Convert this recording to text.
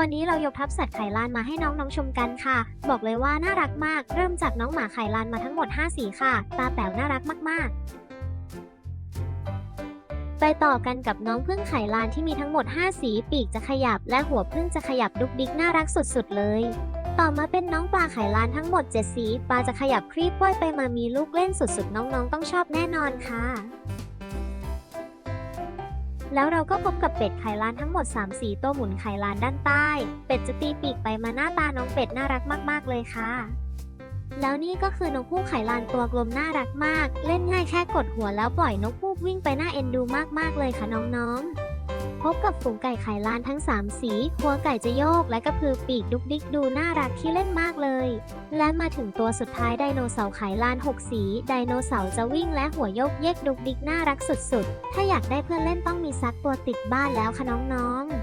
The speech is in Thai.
วันนี้เรายกทัพสัตว์ไข่ลานมาให้น้องๆชมกันค่ะ บอกเลยว่าน่ารักมาก เริ่มจากน้องหมาไข่ลานมาทั้งหมด 5 สีค่ะ ตาแป๋วน่ารักมาก ๆ ไปต่อกันกับน้องพึ่งไข่ลานที่มีทั้งหมด 5 สีปีกจะขยับ และหัวพึ่งจะขยับดุกดิกน่ารักสุดๆ เลย ต่อมาเป็นน้องปลาไข่ลานทั้งหมด 7 สี ปลาจะขยับครีบว่ายไปมามีลูกเล่นสุดๆ น้องๆ ต้องชอบแน่นอนค่ะ แล้วเราก็พบกับเป็ดไข่ลานทั้งหมด 3 สีตัวหมุนไข่ลานด้านใต้ เป็ดจะตีปีกไปมาหน้าตาน้องเป็ดน่ารักมาก ๆ เลยค่ะ แล้วนี่ก็คือนกพูกไข่ลานตัวกลมน่ารักมาก เล่นง่ายแค่กดหัวแล้วปล่อยนกพูกวิ่งไปหน้าเอ็นดูมากๆเลยค่ะน้องๆ พบกับฝูงไก่ไข่ลานทั้ง 3 สี หัวไก่จะโยกและกระพือปีกดุกดิกดูน่ารักที่เล่นมากเลย และมาถึงตัวสุดท้ายไดโนเสาร์ไข่ลาน 6 สี ไดโนเสาร์จะวิ่งและหัวโยกเยกดุกดิกน่ารักสุดๆ ถ้าอยากได้เพื่อนเล่นต้องมีซักตัวติดบ้านแล้วค่ะน้องๆ